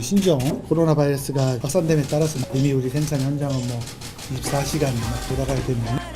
신종 코로나 바이러스가 확산됨에 따라서 이미 우리 생산 현장은 뭐 24시간 돌아가야 되는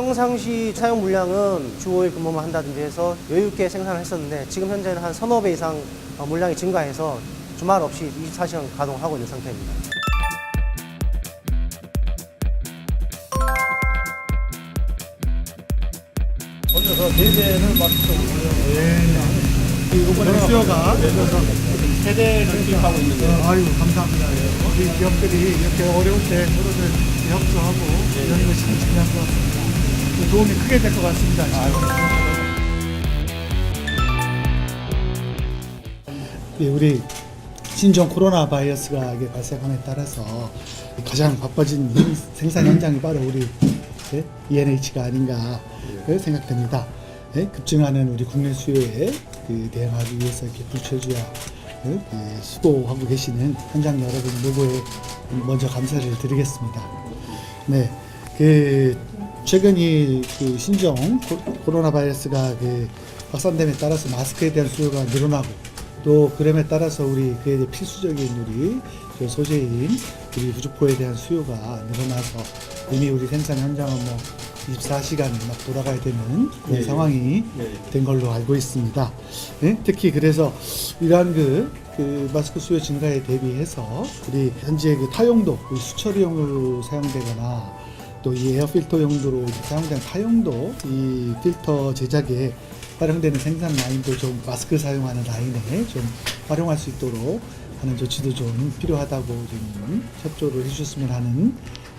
평상시 사용 물량은 주 5일 근무만 한다든지 해서 여유 있게 생산을 했었는데 지금 현재는 한 서너 배 이상 어, 물량이 증가해서 주말 없이 24시간 가동하고 있는 상태입니다. 혼자서 대대를 맡고 이번에 수요가 세대를 투입하고 있는데 아유 감사합니다. 우리 기업들이 이렇게 어려울 때 서로들 협조하고 이런 것이 참 중요한 것 같습니다. 도움이 크게 될 것 같습니다. 예, 우리 신종 코로나 바이러스가 이게 발생함에 따라서 가장 바빠진 이 생산 현장이 바로 우리 예, ENH가 아닌가 그 생각됩니다. 예, 급증하는 우리 국내 수요에 그 대응하기 위해서 이렇게 불철주야 그, 예, 수고하고 계시는 현장 여러분 모두에 먼저 감사를 드리겠습니다. 네, 그 최근 이그 신종 코- 코로나 바이러스가 그 확산됨에 따라서 마스크에 대한 수요가 늘어나고 또 그럼에 따라서 우리 그에 대해 필수적인 우리 그 소재인 우리 부족포에 대한 수요가 늘어나서 이미 우리 생산 현장은 뭐 24시간 막 돌아가야 되는 그런 네. 상황이 네. 된 걸로 알고 있습니다. 네? 특히 그래서 이러한 그, 그 마스크 수요 증가에 대비해서 우리 현재 그 타용도 그 수처리용으로 사용되거나 또 이 에어 필터 용도로 사용되는 타용도 이 필터 제작에 활용되는 생산 라인도 좀 마스크 사용하는 라인에 좀 활용할 수 있도록 하는 조치도 좀 필요하다고 좀 협조를 해주셨으면 하는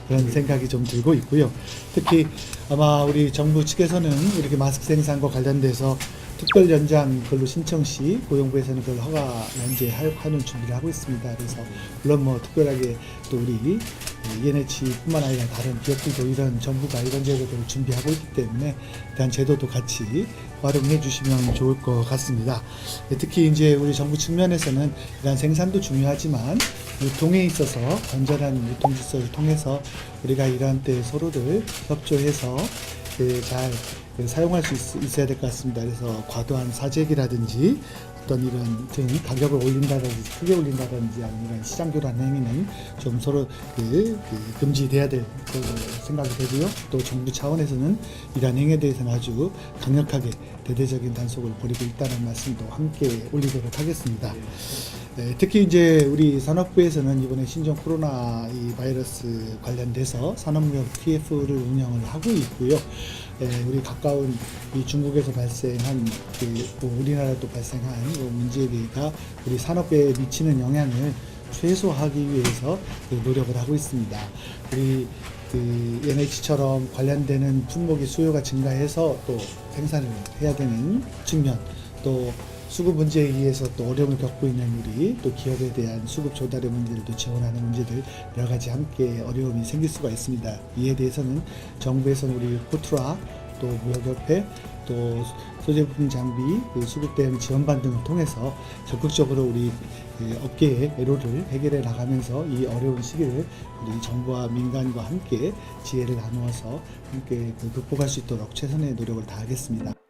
그런 생각이 좀 들고 있고요. 특히 아마 우리 정부 측에서는 이렇게 마스크 생산과 관련돼서 특별 연장 걸로 신청 시 고용부에서는 그걸 허가 연재하는 준비를 하고 있습니다. 그래서 물론 뭐 특별하게 또 우리 ENH뿐만 아니라 다른 기업들도 이런 정부가 이런 제도들을 준비하고 있기 때문에 대한 제도도 같이 활용해 주시면 좋을 것 같습니다. 네, 특히 이제 우리 정부 측면에서는 이러한 생산도 중요하지만 유통에 있어서 건전한 유통 질서를 통해서 우리가 이러한 때 서로들 협조해서 그잘그 사용할 수 있, 어야 될 것 같습니다. 그래서 과도한 사재기라든지 어떤 이런 등 가격을 올린다든지 크게 올린다든지 아니면 시장 교란 행위는 좀 서로 그, 그 금지돼야 될 생각이 되고요. 또 정부 차원에서는 이러한 행위에 대해서는 아주 강력하게 대대적인 단속을 벌이고 있다는 말씀도 함께 올리도록 하겠습니다. 네, 특히 이제 우리 산업부에서는 이번에 신종 코로나 이 바이러스 관련돼서 산업무역 TF를 운영을 하고 있고요. 예, 우리 가까운 이 중국에서 발생한 그, 또 우리나라도 발생한 이 문제가 우리 산업에 미치는 영향을 최소화하기 위해서 그 노력을 하고 있습니다. 우리 그 NH처럼 관련되는 품목의 수요가 증가해서 또 생산을 해야 되는 측면 또 수급 문제에 의해서 또 어려움을 겪고 있는 우리 또 기업에 대한 수급 조달의 문제들도 지원하는 문제들 여러 가지 함께 어려움이 생길 수가 있습니다. 이에 대해서는 정부에서는 우리 코트라 또 무역협회 또 소재부품 장비 그 수급 대응 지원반 등을 통해서 적극적으로 우리 그 업계의 애로를 해결해 나가면서 이 어려운 시기를 우리 정부와 민간과 함께 지혜를 나누어서 함께 그 극복할 수 있도록 최선의 노력을 다하겠습니다.